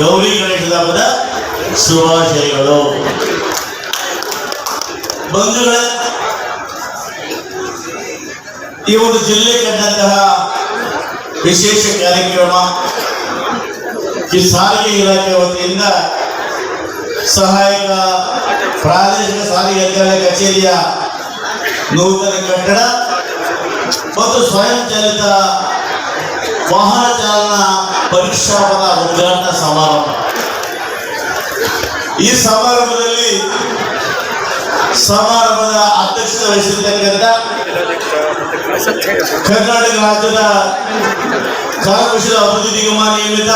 ಗೌರಿ ಗಣೇಶದ ಹಬ್ಬದ ಶುಭಾಶಯಗಳು ಬಂಧುಗಳ, ಈ ಒಂದು ಜಿಲ್ಲೆ ಕಂಡಂತಹ ವಿಶೇಷ ಕಾರ್ಯಕ್ರಮ ಈ ಸಾರಿಗೆ ಇಲಾಖೆ ವತಿಯಿಂದ ಸಹಾಯಕ ಪ್ರಾದೇಶಿಕ ಸಾರಿಗೆ ಅಧಿಕಾರಿ ಕಚೇರಿಯ ನೂತನ ಕಟ್ಟಡ ಮತ್ತು ಸ್ವಯಂ ಚಾಲಿತ ವಾಹನ ಚಾಲನಾ ಪರೀಕ್ಷಾಪದ ಉದ್ಘಾಟನಾ ಸಮಾರಂಭ. ಈ ಸಮಾರಂಭದಲ್ಲಿ ಸಮಾರಂಭದ ಅಧ್ಯಕ್ಷತೆ ವಹಿಸಿರ್ತಕ್ಕಂಥ ಕರ್ನಾಟಕ ರಾಜ್ಯದ ಕರಕುಶಲ ಅಭಿವೃದ್ಧಿ ನಿಗಮ ನಿಯಮಿತ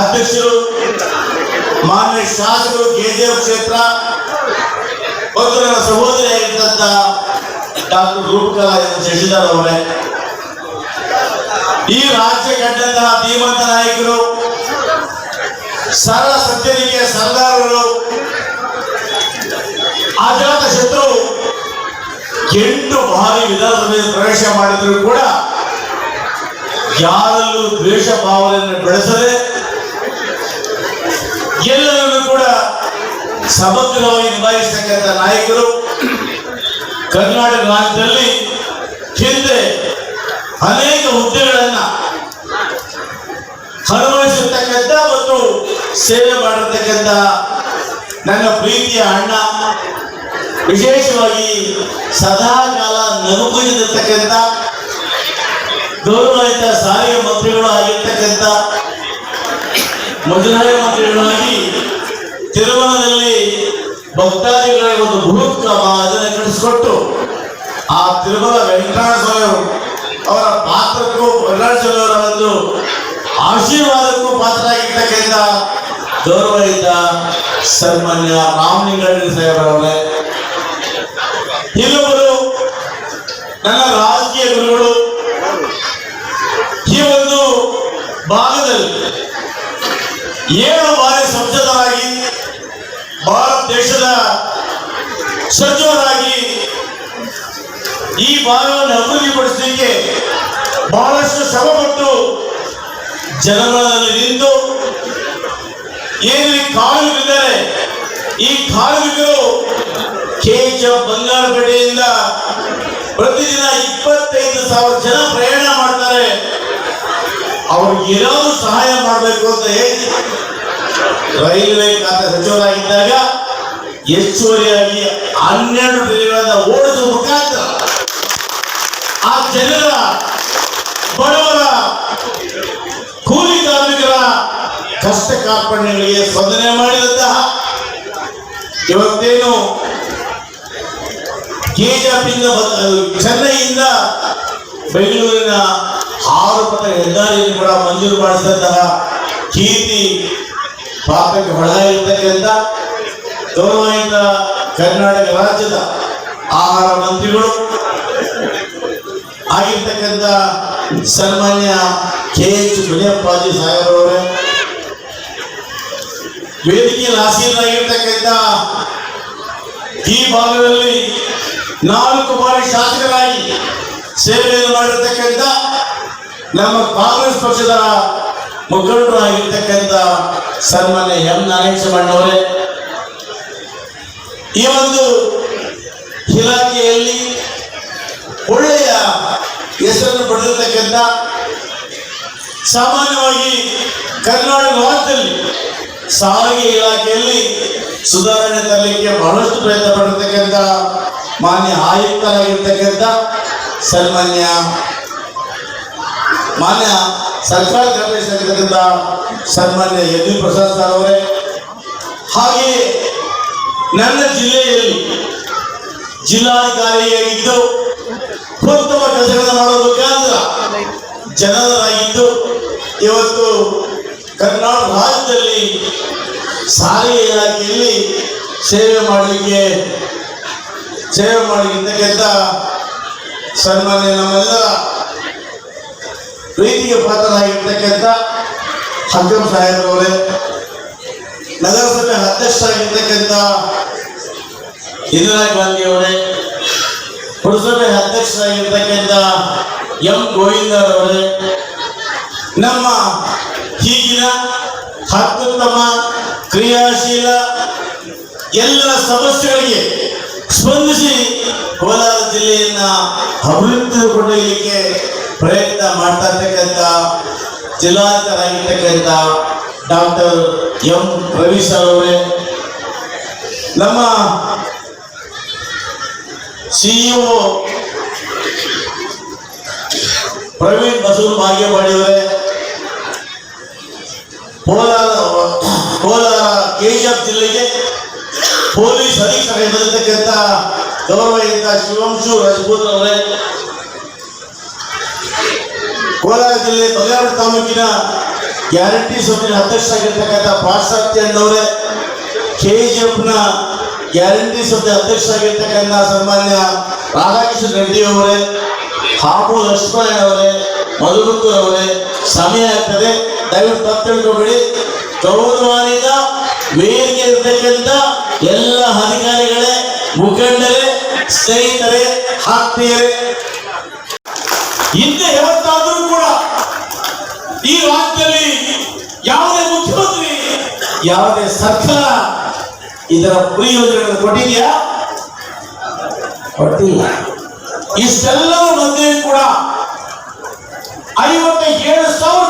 ಅಧ್ಯಕ್ಷರು, ಮಾನ್ಯ ಶಾಸಕರು, ಕೆಜಿಎಫ್ ಕ್ಷೇತ್ರ, ಮತ್ತು ನನ್ನ ಸಹೋದರಿಯಾಗಿದ್ದಂಥ ಡಾಕ್ಟರ್ ರೂಪಕಲಾ ಶಶಿಧರ್ ಅವರೇ ಈ ರಾಜ್ಯ ಕಂಡಂತಹ ಧೀಮಂತ ನಾಯಕರು, ಸರಳ ಸತ್ಯನಿಗೆ ಸರ್ದಾರರು, ಅಜಾತ ಶತ್ರು, ಎಂಟು ಬಾರಿ ವಿಧಾನಸಭೆಯಲ್ಲಿ ಪ್ರವೇಶ ಮಾಡಿದ್ರು ಕೂಡ ಯಾರಲ್ಲೂ ದ್ವೇಷ ಭಾವನೆಯನ್ನು ಬೆಳೆಸದೆ ಎಲ್ಲರನ್ನು ಕೂಡ ಸಮಗ್ರವಾಗಿ ನಿಭಾಯಿಸತಕ್ಕಂಥ ನಾಯಕರು, ಕರ್ನಾಟಕ ರಾಜ್ಯದಲ್ಲಿ ಹಿಂದೆ ಅನೇಕ ಹುದ್ದೆಗಳನ್ನ ಅನುಭವಿಸಿರ್ತಕ್ಕಂಥ ಮತ್ತು ಸೇವೆ ಮಾಡಿರ್ತಕ್ಕಂಥ ನನ್ನ ಪ್ರೀತಿಯ ಅಣ್ಣ, ವಿಶೇಷವಾಗಿ ಸದಾ ಕಾಲ ನಗುಬುಜಿದಿರ್ತಕ್ಕಂಥ ಗೌರವಾಯಿತ ಸಾರಿಗೆ ಮಂತ್ರಿಗಳು ಆಗಿರ್ತಕ್ಕಂಥ ಮುಜರಾಯಿ ಮಂತ್ರಿಗಳಾಗಿ ತಿರುಮಲದಲ್ಲಿ ಭಕ್ತಾದಿಗಳಿಗೆ ಒಂದು ಬೃಹತ್ ಅದನ್ನು ಕಳಿಸಿಕೊಟ್ಟು ಆ ತಿರುಮಲ ವೆಂಕಟರಮಣ ಸ್ವಾಮಿ ಅವರು ಪಾತ್ರಕ್ಕೂ ವೆಂಕಟೇಶ್ವರ ಅವರ ಒಂದು ಆಶೀರ್ವಾದಕ್ಕೂ ಗೌರವಯುತ ಸನ್ಮಾನ್ಯ ರಾಮಲಿಂಗಣ್ಣ ಸಾಹೇಬರವರೇ ಇನ್ನೊಬ್ಬರು ನನ್ನ ರಾಜಕೀಯ ಗುರುಗಳು ಈ ಒಂದು ಭಾಗದಲ್ಲಿ ಏಳು ಬಾರಿ ಸಂಸದರಾಗಿ ಭಾರತ ದೇಶದ ಸಚಿವರಾಗಿ ಈ ಭಾಗವನ್ನು ಅಭಿವೃದ್ಧಿಪಡಿಸಲಿಕ್ಕೆ ಬಹಳಷ್ಟು ಶ್ರಮಪಟ್ಟು ಜನಗಳಲ್ಲಿ ನಿಂತು ಏನು ಕಾರ್ಮಿಕರಿದ್ದಾರೆ ಈ ಕಾರ್ಮಿಕರು ಕೆಜ ಬಂಗಾರಪೇಟೆಯಿಂದ ಪ್ರತಿದಿನ ಇಪ್ಪತ್ತೈದು ಸಾವಿರ ಜನ ಪ್ರಯಾಣ ಮಾಡ್ತಾರೆ. ಅವ್ರಿಗೆ ಏನಾದ್ರು ಸಹಾಯ ಮಾಡಬೇಕು ಅಂತ ಹೇಳಿ ರೈಲ್ವೆ ಖಾತೆ ಸಚಿವರಾಗಿದ್ದಾಗ ಹೆಚ್ಚುವರಿಯಾಗಿ ಹನ್ನೆರಡು ರೈಲುಗಳನ್ನ ಓಡಿಸುವ ಮುಖಾಂತರ ಆ ಜನರ ಕಷ್ಟ ಕಾರ್ಪಣ್ಯಗಳಿಗೆ ಸ್ಪಂದನೆ ಮಾಡಿದಂತಹ ಇವತ್ತೇನು ಕೆಜಿಎಫ್ನಿಂದ ಚೆನ್ನೈಯಿಂದ ಬೆಂಗಳೂರಿನ ಆರು ಪಥ ಹೆದ್ದಾರಿಯನ್ನು ಕೂಡ ಮಂಜೂರು ಮಾಡಿಸಿದಂತಹ ಕೀರ್ತಿ ಪಾಪಕ್ಕೆ ಹೊಳೆಯಾಗಿರ್ತಕ್ಕಂಥ ಗೌರವಾನ್ವಿತ ಕರ್ನಾಟಕ ರಾಜ್ಯದ ಆಹಾರ ಮಂತ್ರಿಗಳು ಆಗಿರ್ತಕ್ಕಂಥ ಸನ್ಮಾನ್ಯ ಕೆ ಎಚ್ ಮುನಿಯಪ್ಪಾಜಿ ಸಾಹೇಬರವರೇ ವೇದಿಕೆಯಲ್ಲಿ ಆಸೀನರಾಗಿರ್ತಕ್ಕಂಥ ಈ ಭಾಗದಲ್ಲಿ ನಾಲ್ಕು ಬಾರಿ ಶಾಸಕರಾಗಿ ಸೇವೆಯನ್ನು ಮಾಡಿರ್ತಕ್ಕಂಥ ನಮ್ಮ ಕಾಂಗ್ರೆಸ್ ಪಕ್ಷದ ಮುಖಂಡರಾಗಿರ್ತಕ್ಕಂಥ ಸನ್ಮಾನ್ಯ ಎಂ ನಾಗೇಶಮಣ್ಣವರೇ ಈ ಒಂದು ಇಲಾಖೆಯಲ್ಲಿ ಒಳ್ಳೆಯ ಹೆಸರನ್ನು ಪಡೆದಿರ್ತಕ್ಕಂಥ ಸಾಮಾನ್ಯವಾಗಿ ಕರ್ನಾಟಕ ರಾಜ್ಯದಲ್ಲಿ ಸಾರಿಗೆ ಇಲಾಖೆಯಲ್ಲಿ ಸುಧಾರಣೆ ತರಲಿಕ್ಕೆ ಬಹಳಷ್ಟು ಪ್ರಯತ್ನ ಪಡಿರ್ತಕ್ಕಂಥ ಮಾನ್ಯ ಆಯುಕ್ತರಾಗಿರ್ತಕ್ಕಂಥ ಸನ್ಮಾನ್ಯ ಮಾನ್ಯ ಸರ್ಕಾರ ಕಾರ್ಯದರ್ಶಿಯಾಗಿರ್ತಕ್ಕಂಥ ಸನ್ಮಾನ್ಯ ಯದುವಿ ಪ್ರಸಾದ್ ಸರ್ ಅವರೇ. ಹಾಗೆಯೇ ನನ್ನ ಜಿಲ್ಲೆಯಲ್ಲಿ ಜಿಲ್ಲಾಧಿಕಾರಿಯಾಗಿದ್ದು ಉತ್ತಮ ಕೆಲಸಗಳನ್ನು ಕೇಂದ್ರ. ಜನರಾಗಿದ್ದು ಇವತ್ತು ಕರ್ನಾಟಕ ರಾಜ್ಯದಲ್ಲಿ ಸಾರಿಗೆ ಇಲಾಖೆಯಲ್ಲಿ ಸೇವೆ ಮಾಡಲಿಕ್ಕೆ ಸೇವೆ ಮಾಡಲಿಕ್ಕಿರ್ತಕ್ಕಂಥ ಸನ್ಮಾನ್ಯ ನಮ್ಮೆಲ್ಲರ ಪ್ರೀತಿಗೆ ಪಾತ್ರರಾಗಿರ್ತಕ್ಕಂಥ ಹಕ್ಕಂ ಸಾಹೇಬ್ರವರೇ ನಗರಸಭೆ ಅಧ್ಯಕ್ಷರಾಗಿರ್ತಕ್ಕಂಥ ಇಂದಿರಾ ಗಾಂಧಿ ಅವರೇ, ಪುರಸಭೆ ಅಧ್ಯಕ್ಷರಾಗಿರ್ತಕ್ಕಂಥ ಎಂ ಗೋವಿಂದರವರೇ ನಮ್ಮ ಈಗಿನ ಅತ್ಯುತ್ತಮ ಕ್ರಿಯಾಶೀಲ ಎಲ್ಲ ಸಮಸ್ಯೆಗಳಿಗೆ ಸ್ಪಂದಿಸಿ ಕೋಲಾರ ಜಿಲ್ಲೆಯನ್ನ ಅಭಿವೃದ್ಧಿ ಕೊಂಡೊಯ್ಯಲಿಕ್ಕೆ ಪ್ರಯತ್ನ ಮಾಡ್ತಾ ಇರ್ತಕ್ಕಂಥ ಜಿಲ್ಲಾಧಿಕಾರಿಯಾಗಿರ್ತಕ್ಕಂಥ ಡಾಕ್ಟರ್ ಎಂ ರವಿ ಸರ್ ಅವರೇ, ನಮ್ಮ ಸಿಇಒ ಪ್ರವೀಣ್ ಬಸೂರು ಭಾಗ್ಯವಾಡಿಯವರೇ ಕೋಲಾರ ಕೋಲಾರ ಕೆಜಿಎಫ್ ಜಿಲ್ಲೆಗೆ ಪೊಲೀಸ್ ಅಧೀಕ್ಷಕ ಬಂದಿರತಕ್ಕಂಥ ಗೌರವಯುತ ಶಿವಂಶು ರಜಪೂತ್ ಅವರೇ ಕೋಲಾರ ಜಿಲ್ಲೆ ಬಲ್ಲಾರು ತಾಲೂಕಿನ ಗ್ಯಾರಂಟಿ ಸಮಿತಿಯ ಅಧ್ಯಕ್ಷರಾಗಿರ್ತಕ್ಕಂಥ ಪಾಶ್ಚಾತ್ಯ ಅಣ್ಣವರೇ, ಕೆಜಿಎಫ್ನ ಗ್ಯಾರಂಟಿ ಸಮಿತಿ ಅಧ್ಯಕ್ಷರಾಗಿರ್ತಕ್ಕಂಥ ಸನ್ಮಾನ್ಯ ರಾಧಾಕೃಷ್ಣ ರೆಡ್ಡಿ ಅವರೇ ಹಾಗೂ ಲಕ್ಷ್ಮಣ ಅವರೇ ಮಧುಗುತ್ತೂರ್ ಅವರೇ, ಸಮಯ ಆಗ್ತದೆ. ದಯವಿಟ್ಟು ತಪ್ಪು ತಿಳ್ಕೊಬೇಡಿ. ವೇದಿಕೆ ಇರ್ತಕ್ಕಂಥ ಎಲ್ಲ ಅಧಿಕಾರಿಗಳೇ, ಮುಖಂಡರೇ, ಸ್ನೇಹಿತರೇ, ಆತ್ಮೀಯರೇ. ಹಿಂದೆ ಯಾವತ್ತಾದರೂ ಕೂಡ ಈ ರಾಜ್ಯದಲ್ಲಿ ಯಾವುದೇ ಮುಖ್ಯಮಂತ್ರಿ, ಯಾವುದೇ ಸರ್ಕಾರ ಇದರ ಪ್ರಯೋಜನಗಳನ್ನು ಕೊಟ್ಟಿದೆಯಾ? ಕೊಟ್ಟಿಲ್ಲ. ಇಷ್ಟೆಲ್ಲವೂ ಮಧ್ಯೆ ಕೂಡ ಐವತ್ತ ಏಳು ಸಾವಿರ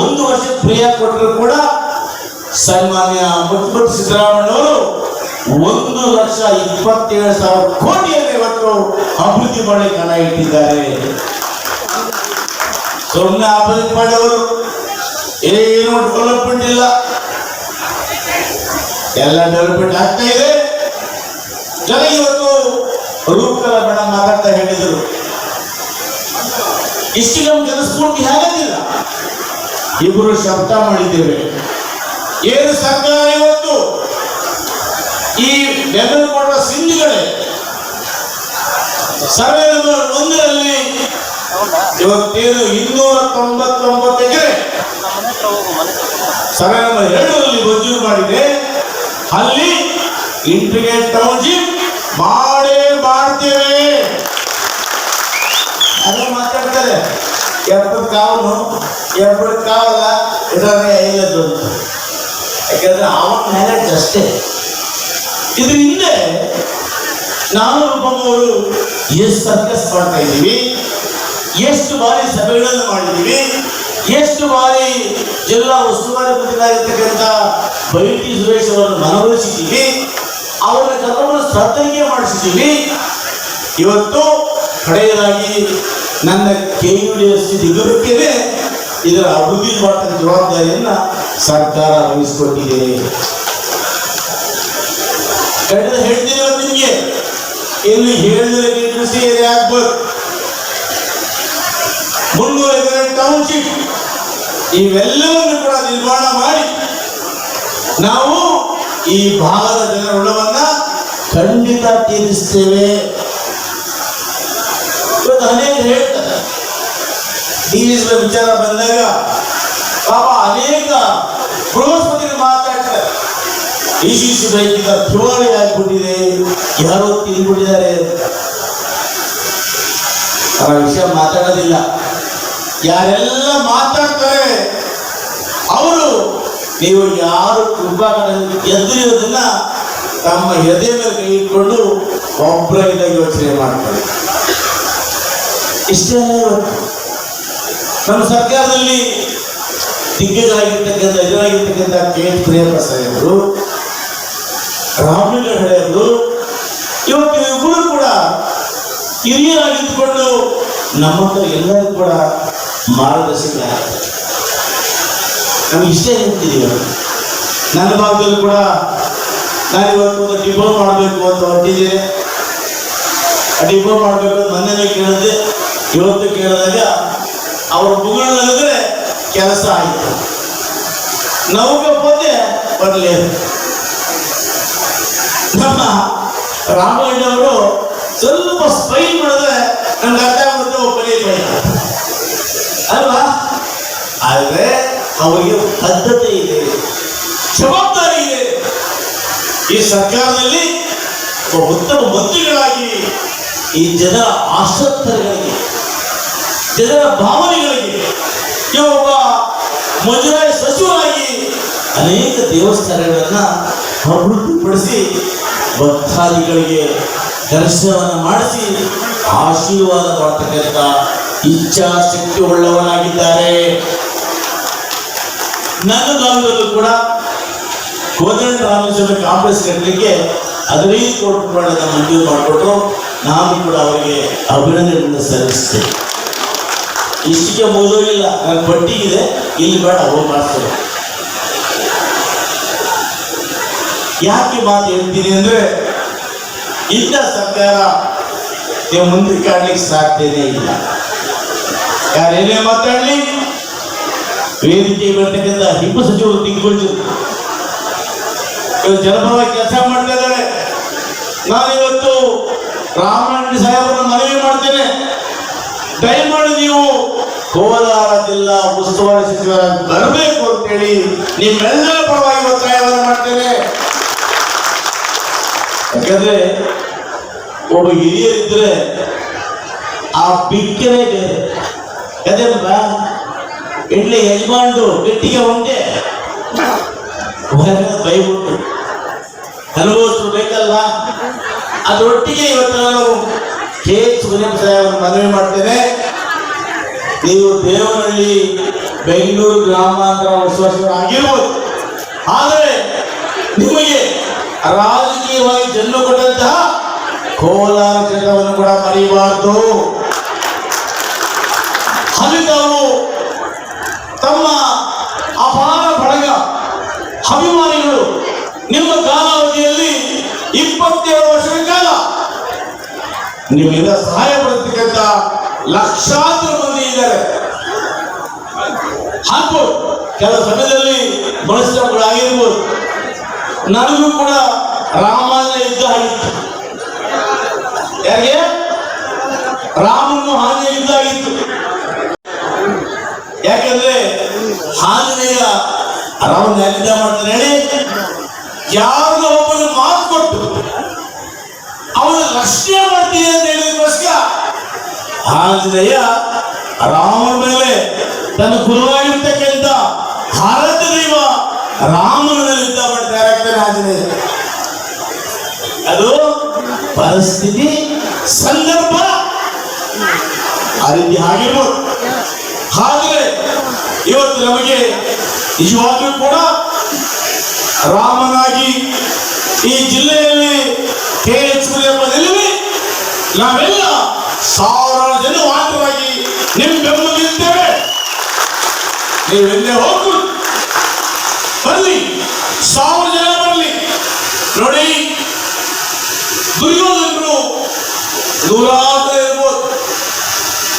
ಒಂದು ವರ್ಷ ಪ್ರಿಯ ಕೊಟ್ಟರು ಕೂಡ ಸನ್ಮಾನ್ಯ ಮುಖ್ಯಮಂತ್ರಿ ಸಿದ್ದರಾಮಯ್ಯನವರು ಒಂದು ಲಕ್ಷ ಇಪ್ಪತ್ತೇಳು ಸಾವಿರ ಕೋಟಿಯಲ್ಲಿ ಇವತ್ತು ಅಭಿವೃದ್ಧಿ ಮಾಡಿ ಕಣ ಇಟ್ಟಿದ್ದಾರೆ. ಸುಮ್ಮನೆ ಅಭಿವೃದ್ಧಿ ಮಾಡಿದವರು ಏನು ಡೆವಲಪ್ಮೆಂಟ್ ಇಲ್ಲ ಎಲ್ಲ ಡೆವಲಪ್ಮೆಂಟ್ ಆಗ್ತಾ ಇದೆ. ಜನ ಇವತ್ತು ರೂಪಕಲ ಮೇಡಮ್ ಮಾತಾಡ್ತಾ ಹೇಳಿದರು. ಇಷ್ಟು ನಮ್ಗೆ ಜನಸ್ಫೂರ್ತಿ ಹೇಗಂದಿಲ್ಲ ಇಬ್ಬರು ಶಬ್ದ ಮಾಡಿದ್ದೇವೆ. ಏನು ಸರ್ಕಾರ ಇವತ್ತು? ಈ ಬೆಂಗಳೂರು ಕೊಡುವ ಸಿಂಧಿಗಳೇ. ಸರ್ವೆ ಒಂದರಲ್ಲಿ ಇವತ್ತೇನು ಇನ್ನೂರ ತೊಂಬತ್ತೊಂಬತ್ತು ಎಕರೆ. ಸರ್ವೆ ನಂಬರ್ ಎರಡರಲ್ಲಿ ಮಂಜೂರು ಮಾಡಿದೆ. ಅಲ್ಲಿ ಇಂಟಿಗ್ರೇಟ್ ಟೌನ್ಶಿಪ್ ಮಾಡೇ ಮಾಡ್ತೇವೆ. ಅದು ಮಾತಾಡ್ತಾರೆ ಎಪ್ಪತ್ತು ಕಾವನು ಎಪ್ಪತ್ತು ಕಾವಲ್ಲ ಇದರಲ್ಲಿ ಐದದ್ದು ಅಂತ. ಯಾಕಂದ್ರೆ ಅವನ ಮ್ಯಾರೇಜ್ ಅಷ್ಟೇ ಇದ್ರ ಹಿಂದೆ ನಾನು ಒಬ್ಬವರು ಎಷ್ಟು ಸರ್ಕಸ್ ಮಾಡ್ತಾ ಇದ್ದೀವಿ. ಎಷ್ಟು ಬಾರಿ ಸಭೆಗಳನ್ನು ಮಾಡಿದ್ದೀವಿ. ಎಷ್ಟು ಬಾರಿ ಜಿಲ್ಲಾ ಉಸ್ತುವಾರಿ ಮಂತ್ರಿಗಳಾಗಿರ್ತಕ್ಕಂಥ ಬೈಟಿ ಸುರೇಶ್ ಅವರನ್ನು ಮನವೊಲಿಸಿದ್ದೀವಿ. ಅವರ ಕೆಲವರು ಸದ್ದಿಗೆ ಮಾಡಿಸಿದ್ದೀವಿ. ಇವತ್ತು ಕಡೆಯದಾಗಿ ನನ್ನ ಕೆ ಯು ಡಿ ಎಸ್ ಇದರ ಅಭಿವೃದ್ಧಿ ಮಾಡಿದ ಜವಾಬ್ದಾರಿಯನ್ನ ಸರ್ಕಾರ ವಹಿಸಿಕೊಟ್ಟಿದೆ. ಕಳೆದ ಇವತ್ತು ನಿಮಗೆ? ಇಲ್ಲಿ ಹೇಳಿದ್ರೆ ಕೃಷಿ ಏರಿಯಾ ಆಗ್ಬೋದು. ಮುನ್ನೂರ ಟೌನ್ಶಿಪ್ ಇವೆಲ್ಲವನ್ನು ಕೂಡ ನಿರ್ಮಾಣ ಮಾಡಿ ನಾವು ಈ ಭಾಗದ ಜನರ ಋಣವನ್ನ ಖಂಡಿತ ತೀರಿಸ್ತೇವೆ. ಡಿವಿಸ್ ವಿಚಾರ ಬಂದಾಗ ಪಾಪ ಅನೇಕ ಬೃಹಸ್ಪತಿಗಳು ಮಾತಾಡ್ತಾರೆ. ಡಿ ಸಿ ಸಿ ಬೈಕಿಂದ ಚುನಾವಣೆ ಆಗಿಬಿಟ್ಟಿದೆ, ಯಾರೋ ತಿಂದ್ಬಿಟ್ಟಿದ್ದಾರೆ ಆ ವಿಷಯ ಮಾತಾಡೋದಿಲ್ಲ. ಯಾರೆಲ್ಲ ಮಾತಾಡ್ತಾರೆ, ಅವರು ನೀವು ಯಾರು ಕೃಪಾಕರ ಎದುರಿಯೋದನ್ನ ತಮ್ಮ ಎದೆ ಮೇಲೆ ಕೈ ಇಟ್ಕೊಂಡು ಒಬ್ಬರ ಯೋಚನೆ ಮಾಡ್ತಾರೆ. ಇಷ್ಟೇ ನಮ್ಮ ಸರ್ಕಾರದಲ್ಲಿ ದಿಗ್ಗಜರಾಗಿರ್ತಕ್ಕಂಥ ಎದುರಾಗಿರ್ತಕ್ಕಂಥ ಕೆ ಎಚ್ ಪ್ರಿಯಪ್ರಸಾದ್ ಅವರು ರಾಮಲಿಂಗ ಹಳೆಯವರು ಇವತ್ತು ಇಬ್ಬರು ಕೂಡ ಹಿರಿಯರಾಗಿದ್ದುಕೊಂಡು ನಮ್ಮಂತ ಎಲ್ಲರೂ ಕೂಡ ಮಾರ್ಗದರ್ಶಕ ನಮ್ಗೆ ಇಷ್ಟೇ ಹೇಳ್ತಿದ್ದೀವಿ ನನ್ನ ಭಾಗದಲ್ಲಿ ಕೂಡ ನಾನು ಇವತ್ತು ಒಂದು ಡಿಪ್ಲೊಮಾ ಮಾಡಬೇಕು ಅಂತ ಹೊರಟಿದ್ದೀನಿ. ಆ ಡಿಪ್ಲೊಮಾ ಮಾಡಬೇಕು ಅಂತ ಮೊನ್ನೆನೇ ಕೇಳಿದೆ, ಇವತ್ತು ಕೇಳಿದಾಗ ಅವ್ರ ಮುಗುಳು ಕೆಲಸ ಆಯಿತು. ನಮಗೆ ಪೊದೆ ಬರలేదు ನಮ್ಮ ರಾಮಣ್ಣವರು ಸ್ವಲ್ಪ ಸ್ಪೈ ಮಾಡಿದ್ರೆ ನನ್ಗೆ ಅರ್ಥ ಆಗುತ್ತೆ ಒಬ್ಬರಿಗೆ ಅಲ್ವಾ? ಆದ್ರೆ ಅವರಿಗೆ ಬದ್ಧತೆ ಇದೆ. ಜವಾಬ್ದಾರಿ ಇದೆ. ಈ ಸರ್ಕಾರದಲ್ಲಿ ಉತ್ತಮ ಮಂತ್ರಿಗಳಾಗಿ ಈ ಜನ ಆಸಕ್ತರಾಗಿ ಜನರ ಭಾವನೆಗಳಿಗೆ ಒಬ್ಬ ಮುಜರಾಯಿ ಸಚಿವರಾಗಿ ಅನೇಕ ದೇವಸ್ಥಾನಗಳನ್ನು ಅಭಿವೃದ್ಧಿಪಡಿಸಿ ಭಕ್ತಾದಿಗಳಿಗೆ ದರ್ಶನವನ್ನು ಮಾಡಿಸಿ ಆಶೀರ್ವಾದ ಮಾಡತಕ್ಕಂಥ ಇಚ್ಛಾಶಕ್ತಿ ಉಳ್ಳವನಾಗಿದ್ದಾರೆ ನನ್ನ ಗಾಂಧಿಗಳು ಕೂಡ ಕೋದಂಡ ರಾಮೇಶ್ವರ ಕಾಂಪ್ಲೆಕ್ಸ್ ಕಟ್ಟಲಿಕ್ಕೆ ಹದಿನೈದು ಕೋಟಿ ರೂಪಾಯಿಗಳನ್ನು ಮಂಜೂರು ಮಾಡಿಕೊಟ್ರು. ನಾನು ಕೂಡ ಅವರಿಗೆ ಅಭಿನಂದನೆಯನ್ನು ಸಲ್ಲಿಸ್ತೇನೆ. ಇಷ್ಟಿಗೆ ಮುಗಿದೋಗಿಲ್ಲ ನನ್ನ ಬಡ್ಡಿ ಇದೆ, ಇಲ್ಲಿ ಬೇಡ, ಹೋಗಿ ಮಾಡ್ತೇವೆ ಯಾಕೆ ಮಾತು ಹೇಳ್ತೀನಿ ಅಂದ್ರೆ ಇಂಥ ಸರ್ಕಾರ, ನೀವು ಮುಂದೆ ಕಾಡ್ಲಿಕ್ಕೆ ಸಾಧ್ಯನೇ ಇಲ್ಲ. ಯಾರೇನೇ ಮಾತಾಡ್ಲಿ? ವೇದಿಕೆ ಬರ್ತಕ್ಕಂಥ ಹಿಪ್ಪು ಸಚಿವರು ತಿಂಗಳು ಜನಪರವಾಗಿ ಕೆಲಸ ಮಾಡ್ತಾ ಇದ್ದಾರೆ. ನಾನಿವತ್ತು ರಾಮಣ್ಣ ಸಾಹೇಬರನ್ನ ಮನವಿ ಮಾಡ್ತೇನೆ. ದಯಮಾಡಿ ನೀವು ಕೋಲಾರ ಜಿಲ್ಲಾ ಉಸ್ತುವಾರಿ ಸಚಿವರ ಬರಬೇಕು ಅಂತೇಳಿ ನಿಮ್ಮೆಲ್ಲರ ಪರವಾಗಿ ಒತ್ತಾಯವನ್ನು ಮಾಡ್ತೇನೆ ಯಾಕಂದ್ರೆ ಒಬ್ಬ ಹಿರಿಯರಿದ್ರೆ ಆ ಬಿಕ್ಕನೆ ಬೇರೆ. ಯಾಕಂದ್ರ ಇಡ್ಲಿ ಯಜಮಾನ್ರು ಗಟ್ಟಿಗೆ ಭಯ ಬೈಬಿಟ್ಟು ಅನುಭವಿಸ್ರು ಬೇಕಲ್ವಾ ಅದರೊಟ್ಟಿಗೆ ಇವತ್ತು ನಾನು ಕೆ ಸುಬ್ರಹ್ಮಣ್ಯ ಸಾಹೇಬ್ ಮನವಿ ಮಾಡ್ತೇನೆ. ನೀವು ದೇವರಲ್ಲಿ ಬೆಂಗಳೂರು ಗ್ರಾಮಾಂತರ ಆಗಿರ್ಬೋದು ಆದರೆ ನಿಮಗೆ ರಾಜಕೀಯವಾಗಿ ಜನ್ಮ ಕೊಟ್ಟಂತಹ ಕೋಲಾರ ಕ್ಷೇತ್ರವನ್ನು ಕೂಡ ಮರೆಯಬಾರದು. ಅವರು ತಮ್ಮ ಅಪಾರ ಬಳಗ ಅಭಿಮಾನಿಗಳು ನಿಮ್ಮ ಕಾಲಾವಧಿಯಲ್ಲಿ ಇಪ್ಪತ್ತೇಳು ವರ್ಷಗಳ ಕಾಲ ನಿಮ್ಮಿಂದ ಸಹಾಯ ಪಡೆದಕ್ಕಂತ ಲಕ್ಷಾಂತರ ಮಂದಿ ಕೆಲವು ಸಮಯದಲ್ಲಿ ಕೆಲವು ಕೂಡ ಆಗಿರ್ಬೋದು, ನನಗೂ ಕೂಡ ರಾಮಾಯಣ ಯುದ್ಧ ಆಗಿತ್ತು. ಯಾಕೆ ರಾಮನು ಹಾನಿಯ ಯುದ್ಧ ಆಗಿತ್ತು. ಯಾಕಂದ್ರೆ ಹಾನಿಯ ರಾಮನ ಯುದ್ಧ ಮಾಡ್ತಾನೆ ಹೇಳಿ? ಯಾರು ಒಬ್ಬನು ಮಾತು ಕೊಟ್ಟು ಅವನು ರಕ್ಷಣೆ ಮಾಡ್ತೀನಿ ಅಂತ ಹೇಳಿದಕ್ಕೋಸ್ಕರ ಆಂಜನೇಯ ರಾಮನ ಮೇಲೆ ತನ್ನ ಗುರುವಾಗಿರ್ತಕ್ಕಂಥ ಭಾರತ ದೈವ ರಾಮನ ಯುದ್ಧ ಮಾಡ್ತಾ ಇರ್ತಾನೆ ಆಂಜನೇಯ ಅದು ಪರಿಸ್ಥಿತಿ, ಸಂದರ್ಭ, ಆ ರೀತಿ ಆಗಿರ್ಬೋದು. ಆದರೆ ಇವತ್ತು ನಮಗೆ ನಿಜವಾಗ್ಲೂ ಕೂಡ ರಾಮನಾಗಿ ಈ ಜಿಲ್ಲೆಯಲ್ಲಿ ಕೆ ಎಚ್ ಎಂಬ ನಿಲುವಿ ನಾವೆಲ್ಲ ಸಾವಿರಾರು ಜನ ಮಾತ್ರವಾಗಿ ನಿಮ್ಮ ನೀವು ನೀವೆಲ್ಲೇ ಹೋಗು ಬರಲಿ ಸಾವಿರ ಜನ ಬರಲಿ ನೋಡಿ, ದುರ್ಯೋಧನರು ನೂರಾರು ಇರ್ಬೋದು.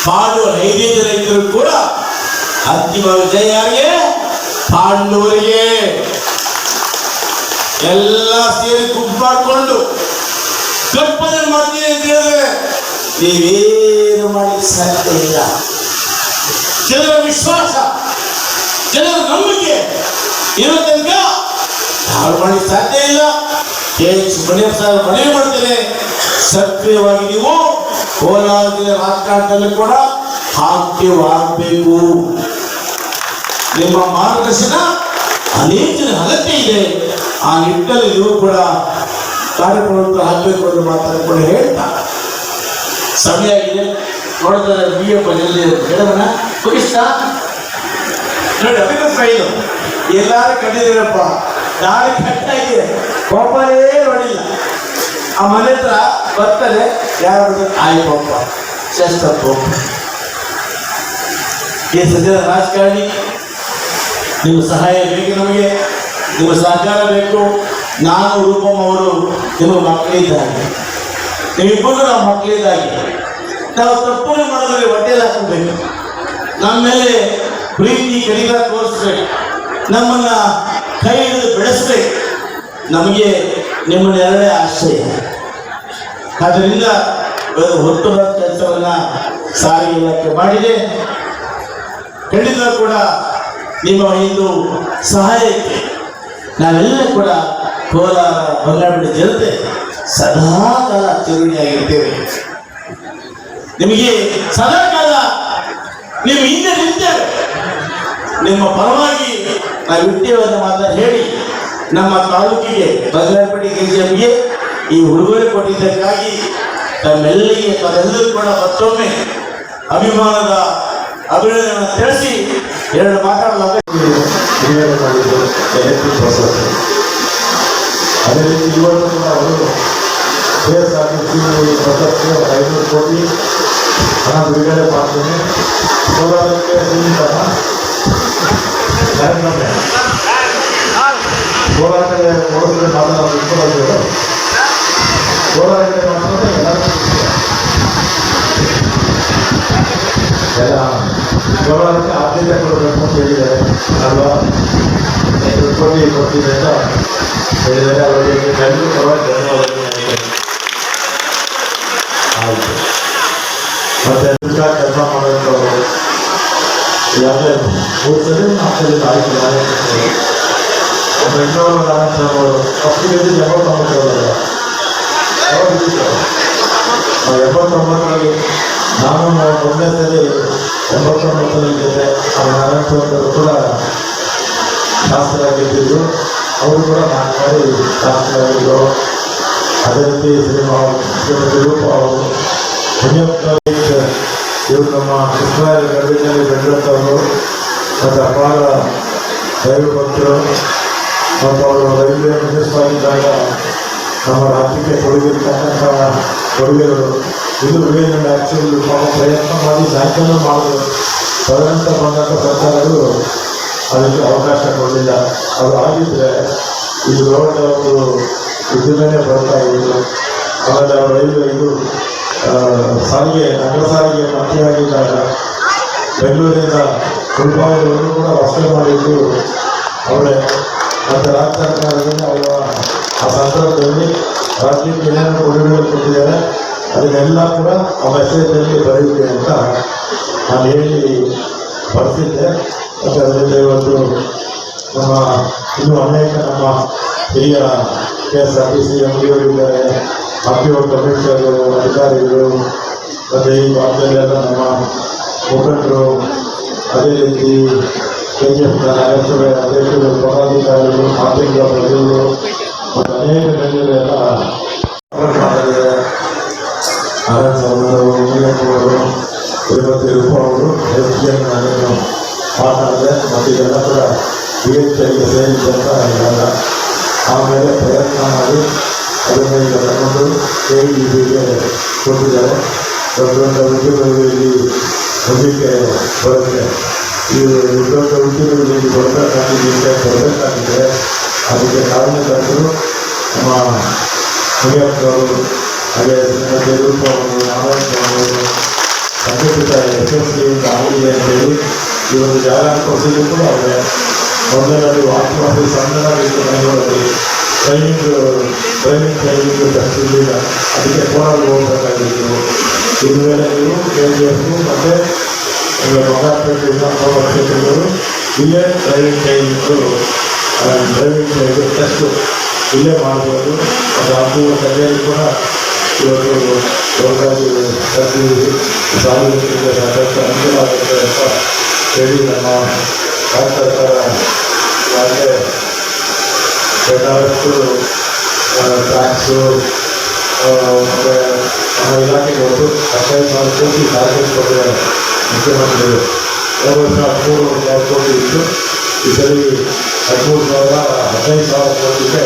ಪಾಂಡವ ಐದೇ ಜನ ಇದ್ದರೂ ಕೂಡ ಅಂತಿಮ ವಿಜಯ ಯಾರಿಗೆ? ಪಾಂಡವರಿಗೆ. ಎಲ್ಲ ಸೇರಿ ಗುಂಪಾಕೊಂಡು ಗರ್ಭನೆ ಮಾಡ್ತೀನಿ ಅಂತ ಹೇಳಿದ್ರೆ ನೀವೇನು ಮಾಡಲಿಕ್ಕೆ ಸಾಧ್ಯ ಇಲ್ಲ ಜನರ ವಿಶ್ವಾಸ, ಜನರ ನಂಬಿಕೆ ಇರೋ ತನಕ ಯಾರು ಮಾಡಲಿಕ್ಕೆ ಸಾಧ್ಯ ಇಲ್ಲ. ಮನೆ ಸಾರ ಮನೆ ಮಾಡ್ತೇನೆ ಸಕ್ರಿಯವಾಗಿ ನೀವು ಕೋಲಾರ ರಾಜಕಾರಣದಲ್ಲಿ ಕೂಡ ಹಾಕ್ಯವಾಗಬೇಕು. ನಿಮ್ಮ ಮಾರ್ಗದರ್ಶನ ಅನೇಕ ಅಗತ್ಯ ಇದೆ. ಆ ನಿಟ್ಟಿನಲ್ಲಿ ನೀವು ಕೂಡ ಕಾರ್ಯಕ್ರಮ ಹಾಕಬೇಕು ಅಂತ ಮಾತಾಡಿಕೊಂಡು ಹೇಳ್ತಾ ಸಮಯ ಆಗಿದೆ. ನೋಡಿದ್ರೆ ಬಿ ಎಫ್ ಎಲ್ಲಿ ಹೇಳೋಣ ಮುಗಿಸ್ತಾ ನೋಡಿ ಎಲ್ಲಾರು ಕಂಡಿದ್ದೀರಪ್ಪ. ದಾರಿ ಕಟ್ಟಾಗಿದೆ ಕೋಪನೇ ನೋಡಿಲ್ಲ. ಆ ಮನೆ ಹತ್ರ ಬರ್ತಾರೆ. ಯಾರು ಆಯ್ತಪ್ಪ ಶ್ರೇಷ್ಠಪ್ಪ ಈ ಸದ್ಯದ ರಾಜಕಾರಣಿ, ನಿಮ್ಮ ಸಹಾಯ ಬೇಕು ನಮಗೆ. ನಿಮ್ಮ ಸಹಕಾರ ಬೇಕು. ನಾನು ರೂಪಂ ಅವರು ನಿಮ್ಮ ಮಕ್ಕಳಿದ್ದಾಗೆ ನೀವಿಬ್ಬರು ನಾವು ಮಕ್ಕಳಿದ್ದಾಗಿ ನಾವು ತಪ್ಪನೆ ಮಾಡೋದ್ರಲ್ಲಿ ಹೊಟ್ಟೆಯಲ್ಲಿ ಹಾಕಬೇಕು ನಮ್ಮ ಮೇಲೆ ಪ್ರೀತಿ ಕಡಿಗ ತೋರಿಸ್ಬೇಕು. ನಮ್ಮನ್ನ ಕೈ ಹಿಡಿದು ಬೆಳೆಸ್ಬೇಕು. ನಮಗೆ ನಿಮ್ಮ ನೆರಳೇ ಆಶ್ರಯ ಆದ್ದರಿಂದ ಹೊತ್ತು ಕೆಲಸವನ್ನ ಸಾರಿಗೆ ಇಲಾಖೆ ಮಾಡಿದೆ. ಖಂಡಿತ ಕೂಡ ನಿಮ್ಮ ಒಂದು ಸಹಾಯಕ್ಕೆ ನಾವೆಲ್ಲ ಕೂಡ ಕೋಲಾರ ಬಂಗಾರಪೇಟೆ ಜನತೆ ಸದಾ ಚರುಣಿಯಾಗಿರ್ತೇವೆ ನಿಮಗೆ ಸದಾಕಾಲ ನೀವು ಹಿಂದೆ ನಿಂತೇವೆ. ನಿಮ್ಮ ಪರವಾಗಿ ನಾವು ಇರ್ತೇವೆ ಅಂತ ಮಾತನ್ನು ಹೇಳಿ ನಮ್ಮ ತಾಲೂಕಿಗೆ ಬದಲಾಪೇಟೆ ಕೆಜಿಎಂಗೆ ಈ ಉಡುಗೊರೆ ಕೊಟ್ಟಿದ್ದಕ್ಕಾಗಿ ತಮ್ಮೆಲ್ಲರಿಗೆ ತಮ್ಮೆಲ್ಲರೂ ಕೂಡ ಮತ್ತೊಮ್ಮೆ ಅಭಿಮಾನದ ಅಭಿನಂದನೆ ತಿಳಿಸಿ ಎರಡು ಮಾತಾಡಲಾಗ ಕ್ರಿಯೆಯನ್ನು ಮಾಡಿದ್ದು ಎಲೆಕ್ಟ್ರಿಕ್ ಬಸ್ ಅದೇ ರೀತಿ ಇವತ್ತು ಕೂಡ ಅವರು K S R T C ಬಸ್ಸಕ್ಕೆ ಒಂದು ಐನೂರು ಕೋಟಿ ಹಣ ಬಿಡುಗಡೆ ಮಾಡ್ತೀನಿ ಕೋಲಾರಕ್ಕೆ ಸೀಮಿತ ಕಾರ್ಯಕ್ರಮ ಕೋಲಾರಕ್ಕೆ ಓಡಿಸಿದ್ರೆ ಮಾತ್ರ ನಾವು ಇಟ್ಕೊಳ್ಳೋದು ಕೋಲಾರಕ್ಕೆ ಮಾತ್ರ ಎಲ್ಲರಿಗೂ ಎಲ್ಲ ಕೋಲಾರಕ್ಕೆ ಆದ್ಯತೆ ಕೊಡಬೇಕು ಅಂತ ಹೇಳಿದ್ದಾರೆ ಅಲ್ವಾ ಐನೂರು ಕೋಟಿ ಕೊಡ್ತೀನಿ ಅಂತ ಹೇಳಿದ್ದಾರೆ ಅವರಿಗೆ ಎಲ್ಲರೂ ಪರವಾಗಿ ಧನ್ಯವಾದಗಳು ಹೇಳ್ತೇನೆ. ಆಯ್ತು ಮತ್ತೆ ಕೆಲಸ ಮಾಡೋದು ಯಾವುದೇ ಮೂರು ಸಲ ನಾಲ್ಕು ಸಲ ಆಯ್ತು ನಾನೇ ಒಬ್ಬ ಇನ್ನೂರು ನಾಲ್ಕು ಅವರು ಫಸ್ಟ್ಗೆ ಎಂಬತ್ತೊಂಬತ್ತು ಅವರಲ್ಲ ಯಾವಾಗ ಇದ್ದಿದ್ದು? ಆ ಎಂಬತ್ತೊಂಬತ್ತರಲ್ಲಿ ನಾನು ಮೊದಲನೇ ಸರಿ ಎಂಬತ್ತೊಂಬತ್ತರಲ್ಲಿ ಜೊತೆ ನಾರಾಯಣಸ್ವಾಮಿಯವರು ಕೂಡ ಶಾಸ್ತ್ರರಾಗಿದ್ದರು ಅವರು ಕೂಡ ನಾನು ಶಾಸ್ತ್ರ ಶಾಸ್ತ್ರರಾಗಿದ್ದರು ಅದೇ ರೀತಿ ಸಿನಿಮಾ ರೂಪ ಅವರು ಇವರು ನಮ್ಮ ಕೃಷ್ಣರಾಯ ಗರ್ಭಿಣಿಯಲ್ಲಿ ಬೆಳೆದಂಥವರು ಮತ್ತು ಅಪಾರ ದೈವಭಕ್ತರು ಮತ್ತು ಅವರು ರೈಲ್ವೆ ಮಿನಿಸ್ಟರ್ ನಮ್ಮ ರಾಜ್ಯಕ್ಕೆ ಕೊಡುಗಿರ್ತಕ್ಕಂಥ ಕೊಡುಗೆಗಳು ಇದು ಏನು ಆ್ಯಕ್ಚುಲಿ ಪಾಪ ಪ್ರಯತ್ನ ಮಾಡಿ ಸಾಯಂಕಾಲ ಮಾಡಿದ್ರು ತದನಂತರ ಬಂದಂಥ ಸರ್ಕಾರಗಳು ಅದಕ್ಕೆ ಅವಕಾಶ ಕೊಡಲಿಲ್ಲ ಅದು ಆಗಿದ್ದರೆ ಇದು ರೋಡ್ ಒಂದು ಇದನ್ನೇ ಬರ್ತಾ ಇದ್ರು ಅವರು ರೈಲ್ವೆ ಇದು ಸಾರಿಗೆ, ನಗರ ಸಾರಿಗೆ ಮಂತ್ರಿಯಾಗಿದ್ದಾಗ ಬೆಂಗಳೂರಿನಿಂದ ಉಳ್ಪಾವಳಿಯನ್ನು ಕೂಡ ವಸೂಲಿ ಮಾಡಿದ್ದು ಅವರೇ. ಮತ್ತು ರಾಜ್ಯ ಸರ್ಕಾರದಲ್ಲಿ ಅವರ, ಆ ಸಂದರ್ಭದಲ್ಲಿ ರಾಜ್ಯಕ್ಕೆ ಏನೇನು ಕೊಡುಗೆಗಳು ಕೊಟ್ಟಿದ್ದಾರೆ, ಅದನ್ನೆಲ್ಲ ಕೂಡ ಆ ಮೆಸೇಜಲ್ಲಿ ಬರೆಯುತ್ತೆ ಅಂತ ನಾನು ಹೇಳಿ ಬರ್ತಿದ್ದೆ ಮತ್ತು ಅದರಿಂದ ಇವತ್ತು ನಮ್ಮ, ಇನ್ನೂ ಅನೇಕ ನಮ್ಮ ಹಿರಿಯ K S R T C ಎಂಡಿಗಳಿದ್ದಾರೆ ಆರ್ ಕಮಿಷನರು ಅಧಿಕಾರಿಗಳು, ಮತ್ತು ಈ ಭಾಗದಲ್ಲೆಲ್ಲ ನಮ್ಮ ಮುಖಂಡರು, ಅದೇ ರೀತಿ ಕೆ ಜಿ ಅಧ್ಯಕ್ಷರು, ಪದಾಧಿಕಾರಿಗಳು ಮಾಧ್ಯಮದ ಪ್ರತಿನಿಧಿಗಳು, ಮತ್ತು ಅನೇಕ ಗಣ್ಯರೆಲ್ಲ ಆನಂದ್ ಅವರು ಮುನಿಯಪ್ಪವರು ತಿರುಪತಿ ರೂಪ ಅವರು ಮಾತಾಡಿದೆ ಮತ್ತು ಇದೆಲ್ಲ ಕೂಡ ಆಮೇಲೆ ಪ್ರಯತ್ನ ಮಾಡಿ ಅದನ್ನು ತಗೊಂಡು ಹೇಳಿ ಇದಕ್ಕೆ ಕೊಟ್ಟಿದ್ದಾರೆ ದೊಡ್ಡ ಉದ್ಯೋಗಗಳಲ್ಲಿ ಹೊಂದಿಕೆ ಬರುತ್ತೆ ಈ ದೊಡ್ಡ ಉದ್ಯೋಗಗಳಲ್ಲಿ ಬರಬೇಕಾಗಿದ್ದರೆ ಬರಬೇಕಾಗಿದ್ದರೆ ಅದಕ್ಕೆ ಕಾರಣಕರ್ತರು ನಮ್ಮ ಮುನಿಯಪ್ಪನವರು ಹಾಗೆ ಶ್ರೀಮತಿ ರೂಪ ಅವರು ನಾರಾಯಣ ಅವರು ಸಂಘಟಿತ ಯಶಸ್ವಿಯಿಂದ ಆಗಿದೆ ಅಂತೇಳಿ ಈ ಒಂದು ಜಾಗ ಕೊಡಿಸಿದ್ರು ಕೂಡ ಅವರೇ ವಾಕ್ ವಾಸ್ತವವಾಗಿ ಸಣ್ಣದಾಗಿತ್ತು ಬೆಂಗಳೂರಲ್ಲಿ ಟ್ರೈನಿಂಗ್ ಟ್ರೈನಿಂಗ್ ಟ್ರೈನಿಂಗ್ ಬರ್ತಿರಲಿಲ್ಲ ಅದಕ್ಕೆ ಫೋನಲ್ಲಿ ಹೋಗ್ಬೇಕಾಗಿತ್ತು. ಇನ್ನು ಮೇಲೆ ನೀವು ಕೆ ಜಿ ಎಫ್ ಮತ್ತು ಮಗಾಪೇಟೆಯಿಂದ ವಿಧಾನಸಭಾ ಕ್ಷೇತ್ರಗಳು ಇಲ್ಲೇ driving training driving training test ಇಲ್ಲೇ ಮಾಡ್ಬೋದು. ಅದು ಅದು ಸರಿಯಾಗಿ ಕೂಡ ಇವತ್ತು ಯೋಗಾದಿ ಪ್ರತಿ ಸಾರ್ವಜನಿಕ ಸಾಕಷ್ಟು ಅನುಕೂಲ ಆಗುತ್ತೆ ಅಂತ ಹೇಳಿ ನಮ್ಮ ಭಾರತ ಸರ್ಕಾರ ಬೇಕಾದಷ್ಟು ಟ್ಯಾಕ್ಸು ಮತ್ತು ನಮ್ಮ ಇಲಾಖೆಗೆ ಒಟ್ಟು ಹದಿನೈದು ಸಾವಿರ ಕೋಟಿ ಟಾರ್ಗೆಟ್ ಕೊಟ್ಟಿದ್ದಾರೆ ಮುಖ್ಯಮಂತ್ರಿಗಳು ಹೋದ ವರ್ಷ ಹದಿಮೂರು ಸಾವಿರ ಕೋಟಿ ಇತ್ತು ಈ ಸರಿ ಹದಿಮೂರು ಸಾವಿರ ಹದಿನೈದು ಸಾವಿರ ಕೋಟಿಗೆ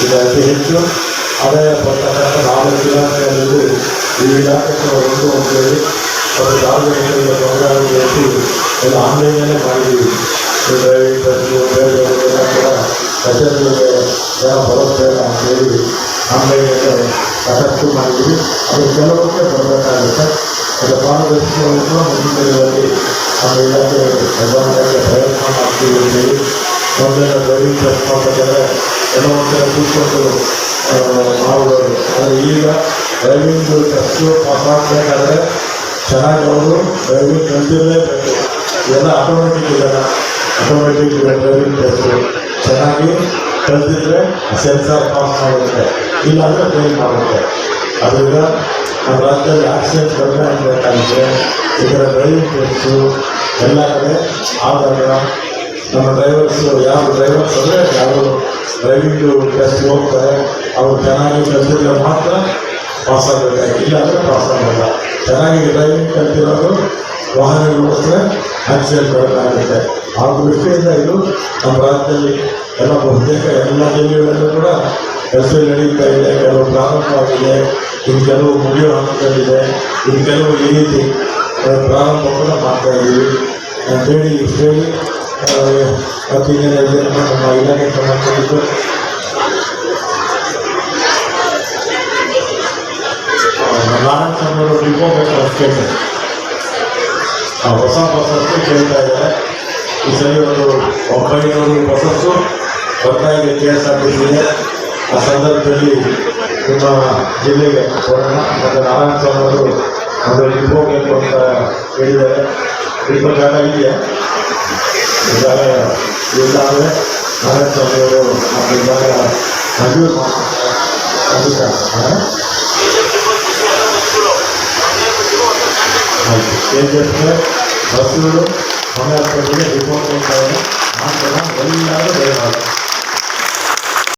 ಇದು ಅತಿ ಹೆಚ್ಚು ಆದಾಯ ಬರ್ತಕ್ಕಂಥ ನಾಲ್ಕು ಇಲಾಖೆಯಲ್ಲಿ ಈ ಇಲಾಖೆಗೆ ಒಂದು ಅಂತೇಳಿ ಮತ್ತು ಸಾರ್ವಜನಿಕರಿಗೆ ತೊಂದರೆ ಆಗಿ ಎಲ್ಲ ಆನ್ಲೈನಲ್ಲೇ ಎಲ್ಲ ಕಚೇರಿಗಳಿಗೆ ಜನ ಬರುತ್ತೆ ಅಂತೇಳಿ ಆನ್ಲೈನಲ್ಲಿ ಸಾಕಷ್ಟು ಮಾಡಿದ್ದೀವಿ. ಅದು ಕೆಲವಕ್ಕೆ ಬರಬೇಕಾಗುತ್ತೆ. ಅದು ಪಾರದರ್ಶಕವಾಗಿ ಕೂಡ ಮುಂದಿನ ದಿನಗಳಲ್ಲಿ ನಮ್ಮ ಇಲಾಖೆ ನಿರ್ವಹಣೆಗೆ ಪ್ರಯತ್ನ ಮಾಡ್ತೀವಿ ಅಂತೇಳಿ ಮೊದಲೆಲ್ಲ ಡ್ರೈವಿಂಗ್ ಮಾಡಬೇಕಾದ್ರೆ ಕೆಲವೊಂದು ಕಡೆ ಕೂತ್ಕೊಂಡು ಮಾಡ್ಬೋದು ಆದರೆ ಈಗ ಡ್ರೈವಿಂಗ್ ಟೆಸ್ಟು ಪಾಸ್ ಆಗಬೇಕಾದ್ರೆ ಚೆನ್ನಾಗಿ ಅವರು ಡ್ರೈವಿಂಗ್ ಕಲ್ತಿರಲೇಬೇಕು ಇದೆಲ್ಲ ಆಟೋಮೆಟಿಕ್ ಇದೆ ಆಟೋಮೆಟಿಕ್ ಡ್ರೈವಿಂಗ್ ಟೆಸ್ಟು ಚೆನ್ನಾಗಿ ಕಲ್ತಿದ್ರೆ ಸೆನ್ಸಾರ್ ಪಾಸ್ ಮಾಡುತ್ತೆ. ಇಲ್ಲಾಂದರೆ ಫೇಲ್ ಮಾಡುತ್ತೆ. ಅದರಿಂದ ನಮ್ಮ ರಾಜ್ಯದಲ್ಲಿ ಆಕ್ಸಿಡೆಂಟ್ ಕಡಿಮೆ ಆಗಬೇಕಾಗಿದೆ ಇದರ ಡ್ರೈವಿಂಗ್ ಟೆಸ್ಟು ಎಲ್ಲ ಕಡೆ ಆದಾಗ ನಮ್ಮ ಡ್ರೈವರ್ಸು ಯಾವ ಡ್ರೈವರ್ಸ್ ಅಂದರೆ ಯಾರು ಡ್ರೈವಿಂಗ್ ಟೆಸ್ಟ್ ಹೋಗ್ತಾರೆ, ಅವರು ಚೆನ್ನಾಗಿ ಕಲ್ತಿದ್ರೆ ಮಾತ್ರ ಪಾಸ್ ಆಗಬೇಕು ಇಲ್ಲಾಂದರೆ ಪಾಸ್ ಆಗಲ್ಲ. ಚೆನ್ನಾಗಿ ಡ್ರೈವಿಂಗ್ ಕಲ್ತಿರೋದು ವಾಹನ ವ್ಯವಸ್ಥೆ ಆಕ್ಸಿಡೆಂಟ್ ಕಡಿಮೆ ಆಗುತ್ತೆ ಆ ದೃಷ್ಟಿಯಿಂದ ಇದು. ನಮ್ಮ ರಾಜ್ಯದಲ್ಲಿ ಎಲ್ಲ ಬಹುತೇಕ ಎಲ್ಲ ಜಿಲ್ಲೆಗಳಲ್ಲೂ ಕೂಡ ಕೆಲಸ ನಡೀತಾ ಇದೆ. ಕೆಲವು ಪ್ರಾರಂಭವಾಗಿದೆ. ಇನ್ನು ಕೆಲವು ಮುಗಿಯುವ ಹಂತದಲ್ಲಿದೆ. ಇನ್ನು ಕೆಲವು ಈ ರೀತಿ ಪ್ರಾರಂಭ ಕೂಡ ಮಾಡ್ತಾ ಇದ್ದೀವಿ. ಅಂತೇಳಿ ಇಷ್ಟು ಹೇಳಿ. ಪ್ರತಿ ನಮ್ಮ ಇಲಾಖೆ ಸಂಬಂಧಪಟ್ಟಿದ್ದು. ನಾರಾಯಣ ಸ್ವಾಮಿಯವರು ಡಿಪೋ ಬೇಕು ಅಷ್ಟೇ. ಆ ಹೊಸ ಬಸ್ಸಸ್ಸು ಕೇಳ್ತಾ ಇದ್ದಾರೆ. ಈ ಸರಿ ಒಂದು ಒಂಬೈನೂರು ಬಸಸ್ಸು ಬರ್ತಾ ಇದೆ ಕೆ ಎಸ್ ಆರ್ ಟಿ ಸಿಗೆ ಆ ಸಂದರ್ಭದಲ್ಲಿ ನಿಮ್ಮ ಜಿಲ್ಲೆಗೆ ಕೊಡೋಣ ಮತ್ತು ನಾರಾಯಣ ಸ್ವಾಮಿ ಅವರು ಒಂದು ಡಿಪೋ ಬೇಕು ಅಂತ ಹೇಳಿದ್ದಾರೆ. ಡಿಪೋ ಜಾಗ ಇದೆಯಾ ಜಾಗ ಇಲ್ಲ ಅಂದರೆ ಅವರು ನಮ್ಮ ಜಾಗ ಖಂಡಿತ ಹಾಂ? ಆಯ್ತು. ಕೆ ಬಸ್ಸುಗಳು ಮನೆ ಹತ್ರದಲ್ಲಿ ರಿಪೋರ್ಟ್ ಮಾಡ್ತಾರೆ ಎಲ್ಲರೂ ದಯಮಾಡಿ